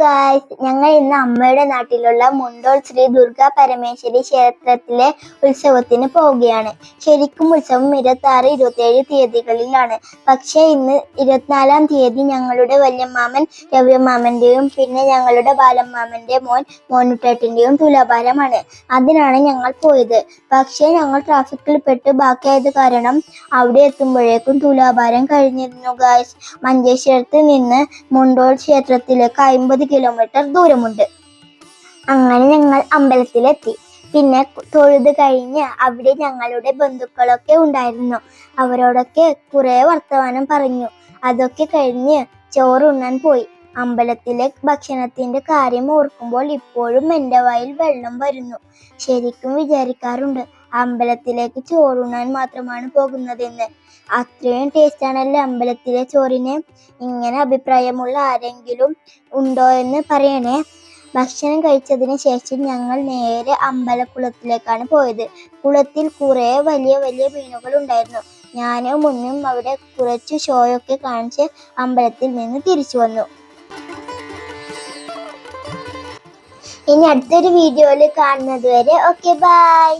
Guys ഞങ്ങൾ ഇന്ന് അമ്മയുടെ നാട്ടിലുള്ള മുണ്ടോൾ ശ്രീ ദുർഗാ പരമേശ്വരി ക്ഷേത്രത്തിലെ ഉത്സവത്തിന് പോവുകയാണ്. ശരിക്കും ഉത്സവം ഇരുപത്തി ആറ് ഇരുപത്തിയേഴ് തീയതികളിലാണ്. പക്ഷേ ഇന്ന് ഇരുപത്തിനാലാം തീയതി ഞങ്ങളുടെ വല്യമ്മാമൻ രവ്യമാമന്റെയും പിന്നെ ഞങ്ങളുടെ ബാലമ്മാമന്റെ മോൻ മോനുട്ടേട്ടിന്റെയും തുലാഭാരമാണ്. അതിനാണ് ഞങ്ങൾ പോയത്. പക്ഷേ ഞങ്ങൾ ട്രാഫിക്കിൽ പെട്ട് ബാക്കിയായത് കാരണം അവിടെ എത്തുമ്പോഴേക്കും തുലാഭാരം കഴിഞ്ഞിരുന്നു ഗായ്സ് മഞ്ചേശ്വരത്ത് നിന്ന് മുണ്ടോൾ ക്ഷേത്രത്തിലേക്ക് അമ്പത് കിലോമീറ്റർ ദൂരമുണ്ട്. അങ്ങനെ ഞങ്ങൾ അമ്പലത്തിലെത്തി. പിന്നെ തൊഴുത് കഴിഞ്ഞ് അവിടെ ഞങ്ങളുടെ ബന്ധുക്കളൊക്കെ ഉണ്ടായിരുന്നു. അവരോടൊക്കെ കുറെ വർത്തമാനം പറഞ്ഞു. അതൊക്കെ കഴിഞ്ഞ് ചോറുണ്ണാൻ പോയി. അമ്പലത്തിലെ ഭക്ഷണത്തിന്റെ കാര്യം ഓർക്കുമ്പോൾ ഇപ്പോഴും എന്റെ വായിൽ വെള്ളം വരുന്നു. ശരിക്കും വിചാരിക്കാറുണ്ട്. അമ്പലത്തിലേക്ക് ചോറുണ്ണാൻ മാത്രമാണ് പോകുന്നതെന്ന്. അത്രയും ടേസ്റ്റ് ആണല്ലോ അമ്പലത്തിലെ ചോറിന്. ഇങ്ങനെ അഭിപ്രായമുള്ള ആരെങ്കിലും ഉണ്ടോ എന്ന് പറയണേ. ഭക്ഷണം കഴിച്ചതിന് ശേഷം ഞങ്ങൾ നേരെ അമ്പലക്കുളത്തിലേക്കാണ് പോയത്. കുളത്തിൽ കുറെ വലിയ വലിയ മീനുകൾ ഉണ്ടായിരുന്നു. ഞാനും മുന്നും അവിടെ കുറച്ച് ഷോയൊക്കെ കാണിച്ച് അമ്പലത്തിൽ നിന്ന് തിരിച്ചു വന്നു. ഇനി അടുത്തൊരു വീഡിയോയിൽ കാണുന്നത് വരെ ഓക്കെ ബൈ